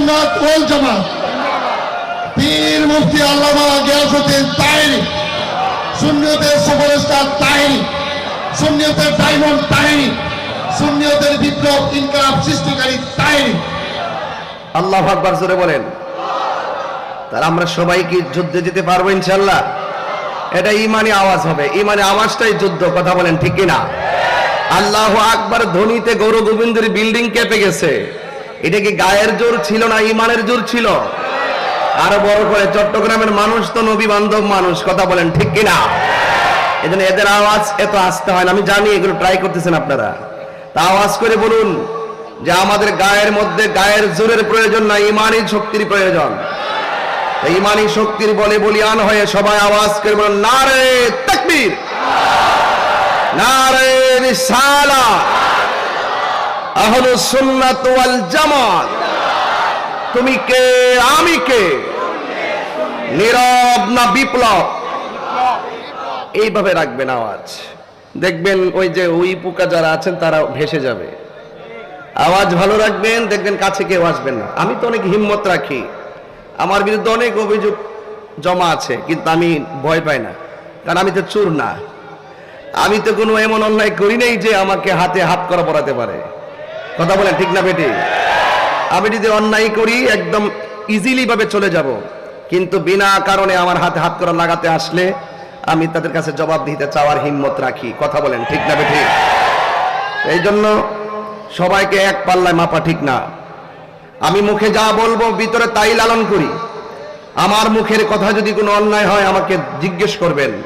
সুন্নাত পীর মুফতি আল্লামা সুন্নিয়তের superstar সুন্নিয়তের diamond সুন্নিয়তের বিপ্লব সৃষ্টিকারী আল্লাহ আকবার জোরে বলেন। তার আমরা সবাই কি যুদ্ধে যেতে পারব ইনশাল্লাহ এটা ইমানি আওয়াজ হবে। ইমানি আওয়াজটাই যুদ্ধ, কথা বলেন ঠিক কিনা? আল্লাহ আকবার ধ্বনিতে গৌর গোবিন্দের বিল্ডিং কেঁপে গেছে। এটা কি গায়ের জোর ছিল না ইমানের জোর ছিল? আরও বড় করে, চট্টগ্রামের মানুষ তো নবী বান্ধব মানুষ, কথা বলেন ঠিক কিনা? এজন্য এদের আওয়াজ এত আসতে হয় না, আমি জানি এগুলো ট্রাই করতেছেন আপনারা। তা আওয়াজ করে বলুন যে আমাদের গায়ের মধ্যে গায়ের জোরের প্রয়োজন না ইমানি শক্তির প্রয়োজন। এই ইমানি শক্তির বলে বলিয়ান হয়ে সবাই আওয়াজ করে বলুন, নারে তাকবীর! নারে রিসালা! আহলুস সুন্নাত ওয়াল জামাত। তুমি কে? আমি কে? নীরব না বিপ্লব? এইভাবে রাখবেন আওয়াজ। দেখবেন ওই যে উই পোকা যারা আছেন, তারা ভেসে যাবে। আওয়াজ ভালো রাখবেন, দেখবেন কাছে কেউ আসবেন না। আমি তো অনেক হিম্মত রাখি। আমার বিরুদ্ধে অনেক অভিযোগ জমা আছে, কিন্তু আমি ভয় পাই না। কারণ আমি তো চোর না। আমি তো কোনো এমন অন্যায় করি নাই যে আমাকে হাতে হাত করা পড়াতে পারে। কথা বলেন, ঠিক না বেটি? আমি যদি অন্যায় করি, একদম ইজিলি ভাবে চলে যাব। কিন্তু বিনা কারণে আমার হাতে হাত করা লাগাতে আসলে আমি তাদের কাছে জবাব দিতে চাওয়ার হিম্মত রাখি। কথা বলেন, ঠিক না বেটি? এই জন্য সবাইকে এক পাল্লায় মাপা ঠিক না। আমি মুখে যা বলব, ভিতরে তাই লালন করি। আমার মুখের কথা যদি কোনো অন্যায় হয়, আমাকে জিজ্ঞেস করবেন।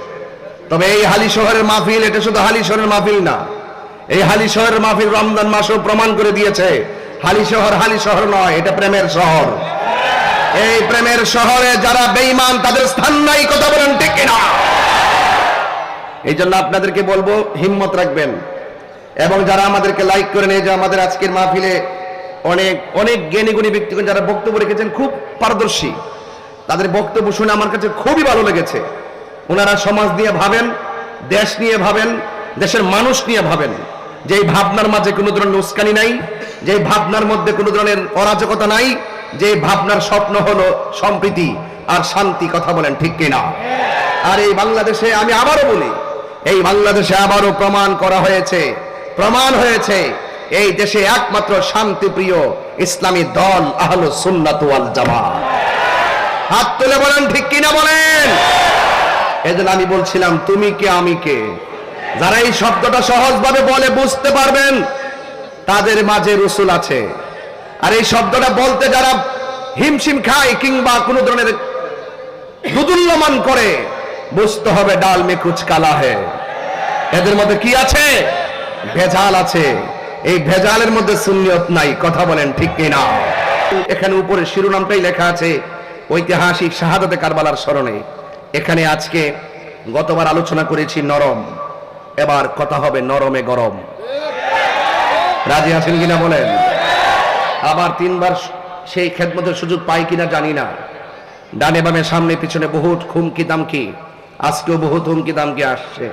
তবে এই হালি শহরের মাহফিল, এটা শুধু হালি শহরের মাহফিল না। এই হালি শহরের মাহফিল রমজান মাসও প্রমাণ করে দিয়েছে। হালি শহর হালি শহর নয়, এটা প্রেমের শহর। এই প্রেমের শহরে যারা বেঈমান, তাদের স্থান নাই, কথা বলেন ঠিক না এই জন্য আপনাদেরকে বলব, হিম্মত রাখবেন। এবং যারা আমাদেরকে লাইক করে নিয়ে যে আমাদের আজকের মাহফিলে অনেক অনেক জ্ঞানী গুণী ব্যক্তিগণ যারা বক্তব্য রেখেছেন, খুব পারদর্শী। তাদের বক্তব্য শুনে আমার কাছে খুবই ভালো লেগেছে। ওনারা সমাজ নিয়ে ভাবেন, দেশ নিয়ে ভাবেন, দেশের মানুষ নিয়ে ভাবেন। যে ভাবনার মাঝে কোনো ধরনের উস্কানি নাই যে ভাবনার মধ্যে কোনো ধরনের অরাজকতা নাই যে ভাবনার স্বপ্ন হলো সম্প্রীতি আর শান্তি, কথা বলেন ঠিক কিনা? আর এই বাংলাদেশে আমি আবারও বলি, এই বাংলাদেশে আবারও প্রমাণ করা হয়েছে, প্রমাণ হয়েছে, এই দেশে একমাত্র শান্তিপ্রিয় ইসলামী দল আহলো সুন্নাত ওয়াল জামাত। হাত তুলে বলেন ঠিক কিনা বলেন? এজন্য আমি বলছিলাম, তুমি কে, আমি কে? যারা এই শব্দটা সহজভাবে বলে বুঝতে পারবেন, তাদের মাঝে রসুল আছে। আর এই শব্দটা বলতে যারা হিমশিম খায় কিংবা কোনো ধরনের দুদুল্যমান করে, বুঝতে হবে ডাল মে কুচ কালা হে। এদের মধ্যে কি আছে? ভেজাল আছে। এই ভেজালের মধ্যে সুন্নিয়ত নাই, কথা বলেন ঠিক কিনা এখানে উপরে শিরোনামটাই লেখা আছে, ঐতিহাসিক শাহাদতে কারবালার স্মরণে। এখানে আজকে গতবার আলোচনা করেছি নরম। এবার কথা হবে নরমে গরম। রাজি আছেন কিনা বলেন? আবার তিনবার সেই খেদমতের সুযোগ পাই কিনা জানি না। ডানে বামে সামনে পিছনে বহুত হুমকি দামকি। আজকেও বহুত হুমকি দামকি আসছে।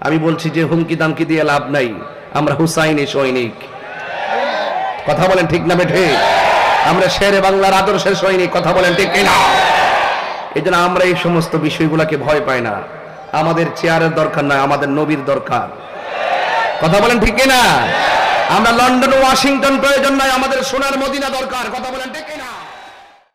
আমি বলছি যে হুমকি দামকি দিয়ে লাভ নাই। আমরা হুসাইনি সৈনিক। কথা বলেন ঠিক না বেঠে? আমরা শেরে বাংলার আদর্শের সৈনিক। কথা বলেন ঠিক কিনা? এই আমরা এই সমস্ত বিষয়গুলোকে ভয় পাই না। আমাদের চেয়ারের দরকার নয়, আমাদের নবীর দরকার। কথা বলেন ঠিক কিনা? আমরা লন্ডন, ওয়াশিংটন প্রয়োজন নয়, আমাদের সোনার মদিনা দরকার। কথা বলেন ঠিক